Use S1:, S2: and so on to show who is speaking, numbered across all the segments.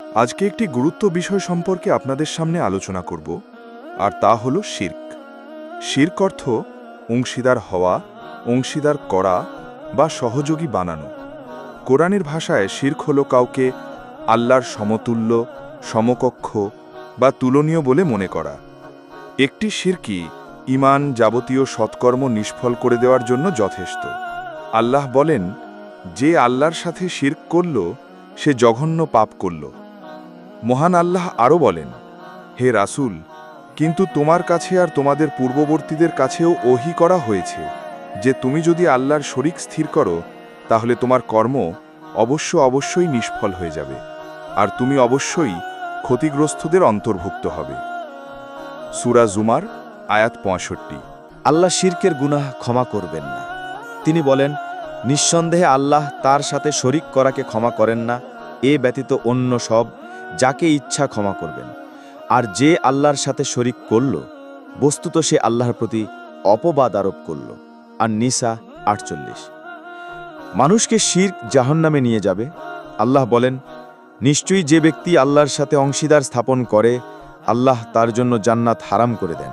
S1: আজকে একটি গুরুত্ব বিষয় সম্পর্কে আপনাদের সামনে আলোচনা করব, আর তা হল শির্ক। শির্ক অর্থ অংশীদার হওয়া, অংশীদার করা বা সহযোগী বানানো। কোরআনের ভাষায় শির্ক হল কাউকে আল্লাহর সমতুল্য, সমকক্ষ বা তুলনীয় বলে মনে করা। একটি শিরকি ইমান যাবতীয় সৎকর্ম নিষ্ফল করে দেওয়ার জন্য যথেষ্ট। আল্লাহ বলেন, যে আল্লাহর সাথে শির্ক করল, সে জঘন্য পাপ করল। মহান আল্লাহ আরও বলেন, হে রাসুল, কিন্তু তোমার কাছে আর তোমাদের পূর্ববর্তীদের কাছেও ওহি করা হয়েছে, যে তুমি যদি আল্লাহর শরিক স্থির করো, তাহলে তোমার কর্ম অবশ্য অবশ্যই নিষ্ফল হয়ে যাবে, আর তুমি অবশ্যই ক্ষতিগ্রস্তদের অন্তর্ভুক্ত হবে। সুরা জুমার আয়াত পঁয়ষট্টি।
S2: আল্লাহ শিরকের গুনাহ ক্ষমা করবেন না। তিনি বলেন, নিঃসন্দেহে আল্লাহ তার সাথে শরিক করাকে ক্ষমা করেন না, এ ব্যতীত অন্য সব যাকে ইচ্ছা ক্ষমা করবেন। আর যে আল্লাহর সাথে শরিক করল, বস্তুত সে আল্লাহর প্রতি অপবাদ আরোপ করল। আর নিসা আটচল্লিশ। মানুষকে শির্ক জাহান্নামে নিয়ে যাবে। আল্লাহ বলেন, নিশ্চয়ই যে ব্যক্তি আল্লাহর সাথে অংশীদার স্থাপন করে, আল্লাহ তার জন্য জান্নাত হারাম করে দেন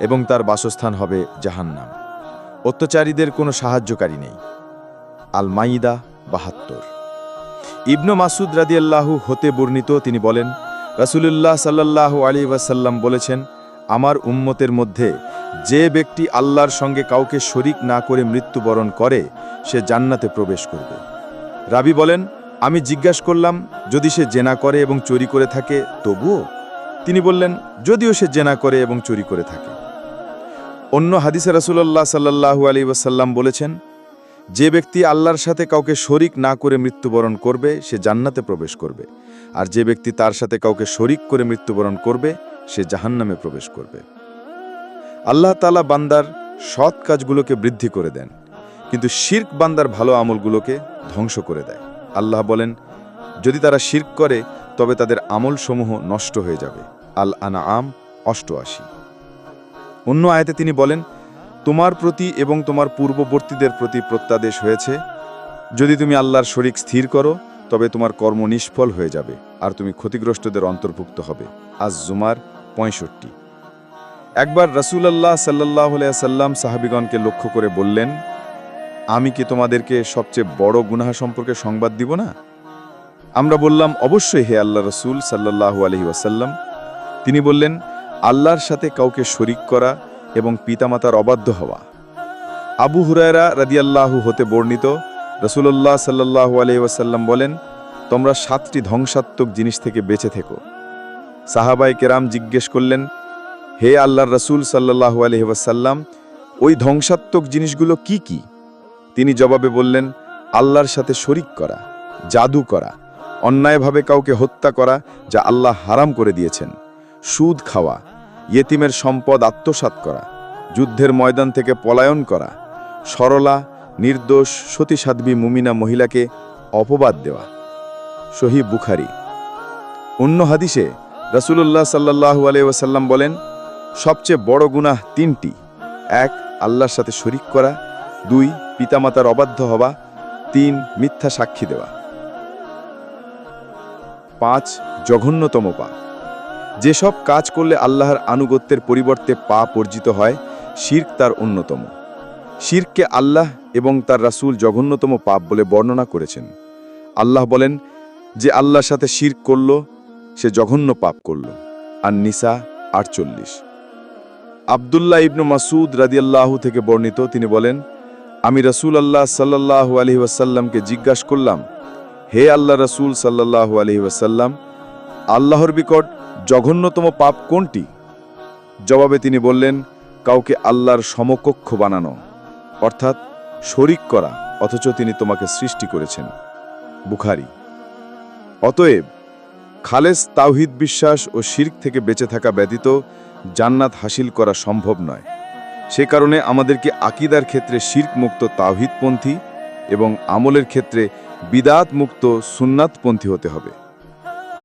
S2: এবং তার বাসস্থান হবে জাহান্নাম। অত্যাচারীদের কোনো সাহায্যকারী নেই। আল মাইদা বাহাত্তর। ইবনু মাসুদ রাদিয়াল্লাহু হতে বর্ণিত তিনি বলেন, রাসূলুল্লাহ সাল্লাল্লাহু আলী ওয়াসাল্লাম বলেছেন, আমার উম্মতের মধ্যে যে ব্যক্তি আল্লাহর সঙ্গে কাউকে শরিক না করে মৃত্যুবরণ করে, সে জান্নাতে প্রবেশ করবে। রাবি বলেন, আমি জিজ্ঞাস করলাম, যদি সে জেনা করে এবং চুরি করে থাকে, তবুও? তিনি বললেন, যদিও সে জেনা করে এবং চুরি করে থাকে। অন্য হাদিসে রাসূলুল্লাহ সাল্লাল্লাহু আলী ওয়াসাল্লাম বলেছেন যে ব্যক্তি আল্লাহর সাথে কাউকে শরিক না করে মৃত্যুবরণ করবে, সে জান্নাতে প্রবেশ করবে। আর যে ব্যক্তি তার সাথে কাউকে শরিক করে মৃত্যুবরণ করবে, সে জাহান্নামে প্রবেশ করবে। আল্লাহ তালা বান্দার সৎ কাজগুলোকে বৃদ্ধি করে দেন, কিন্তু শির্ক বান্দার ভালো আমলগুলোকে ধ্বংস করে দেয়। আল্লাহ বলেন, যদি তারা শির্ক করে, তবে তাদের আমলসমূহ নষ্ট হয়ে যাবে। আল আনা আম অষ্টআশি। অন্য আয়াতে তিনি বলেন তোমার প্রতি এবং তোমার পূর্ববর্তীদের প্রতি প্রত্যাদেশ হয়েছে। যদি তুমি আল্লাহর শরিক স্থির করো, তবে তোমার কর্ম নিষ্ফল হয়ে যাবে, আর তুমি ক্ষতিগ্রস্তদের অন্তর্ভুক্ত হবে। আজ জুমার পঁয়ষট্টি। একবার রসুলাল্লাহ সাল্লাহ সাল্লাম সাহাবিগণকে লক্ষ্য করে বললেন, আমি কি তোমাদেরকে সবচেয়ে বড় গুনাহা সম্পর্কে সংবাদ দিব না? আমরা বললাম, অবশ্যই হে আল্লাহ রসুল সাল্লাহ আলহি ওয়াসাল্লাম। তিনি বললেন, আল্লাহর সাথে কাউকে শরিক করা এবং পিতামাতার অবাধ্য হওয়া। আবু হুরায়রা রাদিয়াল্লাহু হতে বর্ণিত রসুল্লাহ সাল্লাহু আলহিবাসাল্লাম বলেন, তোমরা সাতটি ধ্বংসাত্মক জিনিস থেকে বেঁচে থেকো। সাহাবাই কেরাম জিজ্ঞেস করলেন, হে আল্লাহর রসুল সাল্লাহু আলহিবাসাল্লাম ওই ধ্বংসাত্মক জিনিসগুলো কি কি? তিনি জবাবে বললেন, আল্লাহর সাথে শরিক করা, জাদু করা, অন্যায়ভাবে কাউকে হত্যা করা যা আল্লাহ হারাম করে দিয়েছেন। সুদ খাওয়া ইয়েতিমের সম্পদ আত্মসাৎ করা, যুদ্ধের ময়দান থেকে পলায়ন করা, সরলা, নির্দোষ, সতীসাধ্বী মুমিনা মহিলাকে অপবাদ দেওয়া। শহীদ বুখারি। অন্য হাদিসে রসুল্লাহ সাল্লাহু আলাইসাল্লাম বলেন, সবচেয়ে বড় গুনাহ তিনটি। এক, আল্লাহর সাথে শরিক করা। দুই, পিতামাতার অবাধ্য হওয়া। তিন, মিথ্যা সাক্ষী দেওয়া। পাঁচ, জঘন্যতম পাপ। যেসব কাজ করলে আল্লাহর আনুগত্যের পরিবর্তে পা পর্জিত হয়, শির্ক তার অন্যতম। শিরকে আল্লাহ এবং তার রাসূল জঘন্যতম পাপ বলে বর্ণনা করেছেন। আল্লাহ বলেন, যে আল্লাহর সাথে শির্ক করল, সে জঘন্য পাপ করল। আর নিসা আটচল্লিশ। আবদুল্লাহ ইবনু মাসুদ রাদিয়াল্লাহু থেকে বর্ণিত, তিনি বলেন, আমি রসুল আল্লাহ সাল্লাহু আলহি ওয়াসাল্লামকে জিজ্ঞাসা করলাম, হে আল্লাহ রসুল সাল্লাহু আলহি ওয়াসাল্লাম, আল্লাহর বিকট জঘন্যতম পাপ কোনটি? জবাবে তিনি বললেন, কাউকে আল্লাহর সমকক্ষ বানানো, অর্থাৎ শরিক করা, অথচ তিনি তোমাকে সৃষ্টি করেছেন। বুখারি। অতএব, খালেস তাওহিদ বিশ্বাস ও শির্ক থেকে বেঁচে থাকা ব্যতীত জান্নাত হাসিল করা সম্ভব নয়। সে কারণে আমাদেরকে আকিদার ক্ষেত্রে শির্ক মুক্ত তাওহিদপন্থী এবং আমলের ক্ষেত্রে বিদাত মুক্ত সুন্নাতপন্থী হতে হবে।